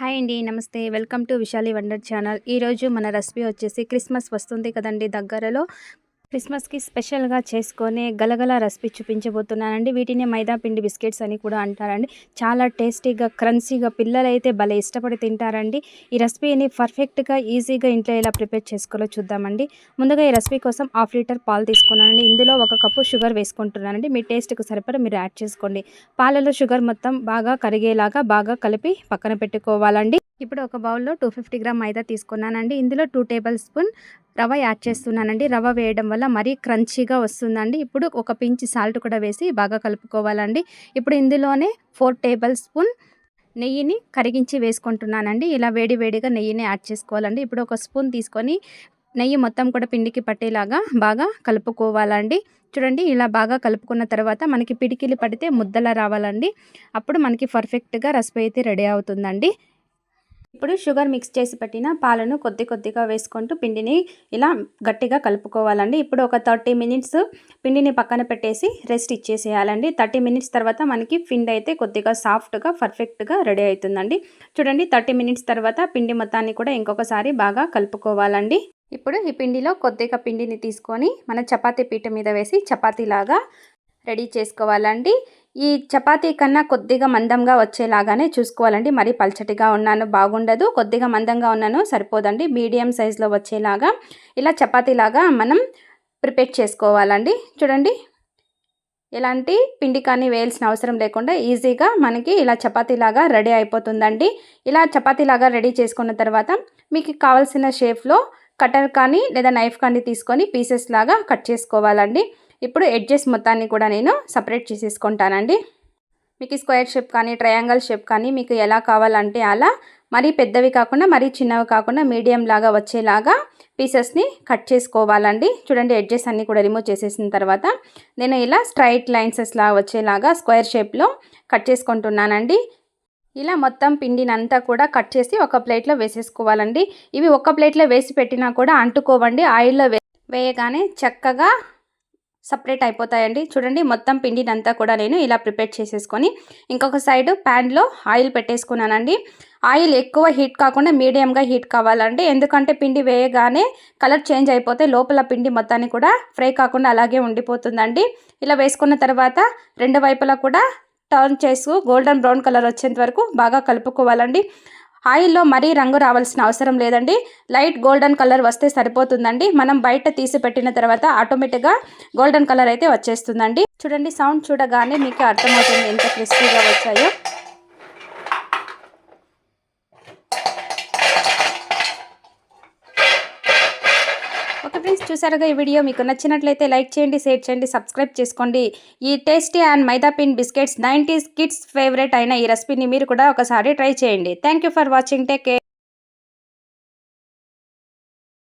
Hi అండి నమస్తే. Welcome to Vishali wonder channel. ఈరోజు మన రెసిపీ వచ్చేసి క్రిస్మస్ వస్తుంది కదండి దగ్గరలో. క్రిస్మస్కి స్పెషల్గా చేసుకొని గలగల రెసిపీ చూపించబోతున్నానండి. వీటిని మైదా పిండి బిస్కెట్స్ అని కూడా అంటారండి. చాలా టేస్టీగా క్రంచీగా పిల్లలైతే భలే ఇష్టపడి తింటారండి. ఈ రెసిపీని పర్ఫెక్ట్గా ఈజీగా ఇంట్లో ఎలా ప్రిపేర్ చేసుకోవాలో చూద్దామండి. ముందుగా ఈ రెసిపీ కోసం హాఫ్ లీటర్ పాలు తీసుకున్నానండి. ఇందులో ఒక కప్పు షుగర్ వేసుకుంటున్నానండి. మీ టేస్ట్కి సరిపడా మీరు యాడ్ చేసుకోండి. పాలలో షుగర్ మొత్తం బాగా కరిగేలాగా బాగా కలిపి పక్కన పెట్టుకోవాలండి. ఇప్పుడు ఒక బౌల్లో టూ ఫిఫ్టీ గ్రామ్ మైదా తీసుకున్నానండి. ఇందులో టూ టేబుల్ స్పూన్ రవ యాడ్ చేస్తున్నానండి. రవ వేయడం వల్ల మరీ క్రంచీగా వస్తుందండి. ఇప్పుడు ఒక పించి సాల్ట్ కూడా వేసి బాగా కలుపుకోవాలండి. ఇప్పుడు ఇందులోనే ఫోర్ టేబుల్ స్పూన్ నెయ్యిని కరిగించి వేసుకుంటున్నానండి. ఇలా వేడి వేడిగా నెయ్యిని యాడ్ చేసుకోవాలండి. ఇప్పుడు ఒక స్పూన్ తీసుకొని నెయ్యి మొత్తం కూడా పిండికి పట్టేలాగా బాగా కలుపుకోవాలండి. చూడండి ఇలా బాగా కలుపుకున్న తర్వాత మనకి పిడికిలి పడితే ముద్దలా రావాలండి. అప్పుడు మనకి పర్ఫెక్ట్గా రెసిపీ అయితే రెడీ అవుతుందండి. ఇప్పుడు షుగర్ మిక్స్ చేసి పెట్టిన పాలను కొద్ది కొద్దిగా వేసుకుంటూ పిండిని ఇలా గట్టిగా కలుపుకోవాలండి. ఇప్పుడు ఒక థర్టీ మినిట్స్ పిండిని పక్కన పెట్టేసి రెస్ట్ ఇచ్చేసేయాలండి. థర్టీ మినిట్స్ తర్వాత మనకి పిండి అయితే కొద్దిగా సాఫ్ట్గా పర్ఫెక్ట్గా రెడీ అవుతుందండి. చూడండి థర్టీ మినిట్స్ తర్వాత పిండి మొత్తాన్ని కూడా ఇంకొకసారి బాగా కలుపుకోవాలండి. ఇప్పుడు ఈ పిండిలో కొద్దిగా పిండిని తీసుకొని మన చపాతీ పీట మీద వేసి చపాతీలాగా రెడీ చేసుకోవాలండి. ఈ చపాతీ కన్నా కొద్దిగా మందంగా వచ్చేలాగానే చూసుకోవాలండి. మరి పల్చటిగా ఉన్నాను బాగుండదు. కొద్దిగా మందంగా ఉన్నాను సరిపోదండి. మీడియం సైజులో వచ్చేలాగా ఇలా చపాతీలాగా మనం ప్రిపేర్ చేసుకోవాలండి. చూడండి ఎలాంటి పిండి కానీ వేయాల్సిన అవసరం లేకుండా ఈజీగా మనకి ఇలా చపాతీలాగా రెడీ అయిపోతుందండి. ఇలా చపాతీలాగా రెడీ చేసుకున్న తర్వాత మీకు కావాల్సిన షేప్లో కటర్ కానీ లేదా నైఫ్ కానీ తీసుకొని పీసెస్ లాగా కట్ చేసుకోవాలండి. ఇప్పుడు ఎడ్జెస్ మొత్తాన్ని కూడా నేను సపరేట్ చేసేసుకుంటానండి. మీకు స్క్వేర్ షేప్ కానీ ట్రయాంగల్ షేప్ కానీ మీకు ఎలా కావాలంటే అలా మరీ పెద్దవి కాకుండా మరీ చిన్నవి కాకుండా మీడియం లాగా వచ్చేలాగా పీసెస్ని కట్ చేసుకోవాలండి. చూడండి ఎడ్జెస్ అన్నీ కూడా రిమూవ్ చేసేసిన తర్వాత నేను ఇలా స్ట్రైట్ లైన్సెస్ లాగా వచ్చేలాగా స్క్వేర్ షేప్లో కట్ చేసుకుంటున్నానండి. ఇలా మొత్తం పిండినంతా కూడా కట్ చేసి ఒక ప్లేట్లో వేసేసుకోవాలండి. ఇవి ఒక ప్లేట్లో వేసి పెట్టినా కూడా అంటుకోవండి. ఆయిల్లో వేయగానే చక్కగా సపరేట్ అయిపోతాయండి. చూడండి మొత్తం పిండినంతా కూడా నేను ఇలా ప్రిపేర్ చేసేసుకొని ఇంకొక సైడ్ ప్యాన్లో ఆయిల్ పెట్టేసుకున్నానండి. ఆయిల్ ఎక్కువ హీట్ కాకుండా మీడియంగా హీట్ కావాలండి. ఎందుకంటే పిండి వేయగానే కలర్ చేంజ్ అయిపోతే లోపల పిండి మొత్తాన్ని కూడా ఫ్రై కాకుండా అలాగే ఉండిపోతుందండి. ఇలా వేసుకున్న తర్వాత రెండు వైపులా కూడా టర్న్ చేసు గోల్డెన్ బ్రౌన్ కలర్ వచ్చేంత వరకు బాగా కలుపుకోవాలండి. ఆయిల్లో మరీ రంగు రావాల్సిన అవసరం లేదండి. లైట్ గోల్డెన్ కలర్ వస్తే సరిపోతుందండి. మనం బయట తీసి పెట్టిన తర్వాత ఆటోమేటిక్గా గోల్డెన్ కలర్ అయితే వచ్చేస్తుందండి. చూడండి సౌండ్ చూడగానే మీకు అర్థమవుతుంది ఎంత క్రిస్పీగా వచ్చాయో. ఓకే ఫ్రెండ్స్ చూసారుగా ఈ వీడియో మీకు నచ్చినట్లయితే లైక్ చేయండి షేర్ చేయండి సబ్స్క్రైబ్ చేసుకోండి. ఈ tasty and maida pin biscuits nineties kids favourite అయిన ఈ రెసిపీని మీరు కూడా ఒకసారి ట్రై చేయండి. Thank for watching take care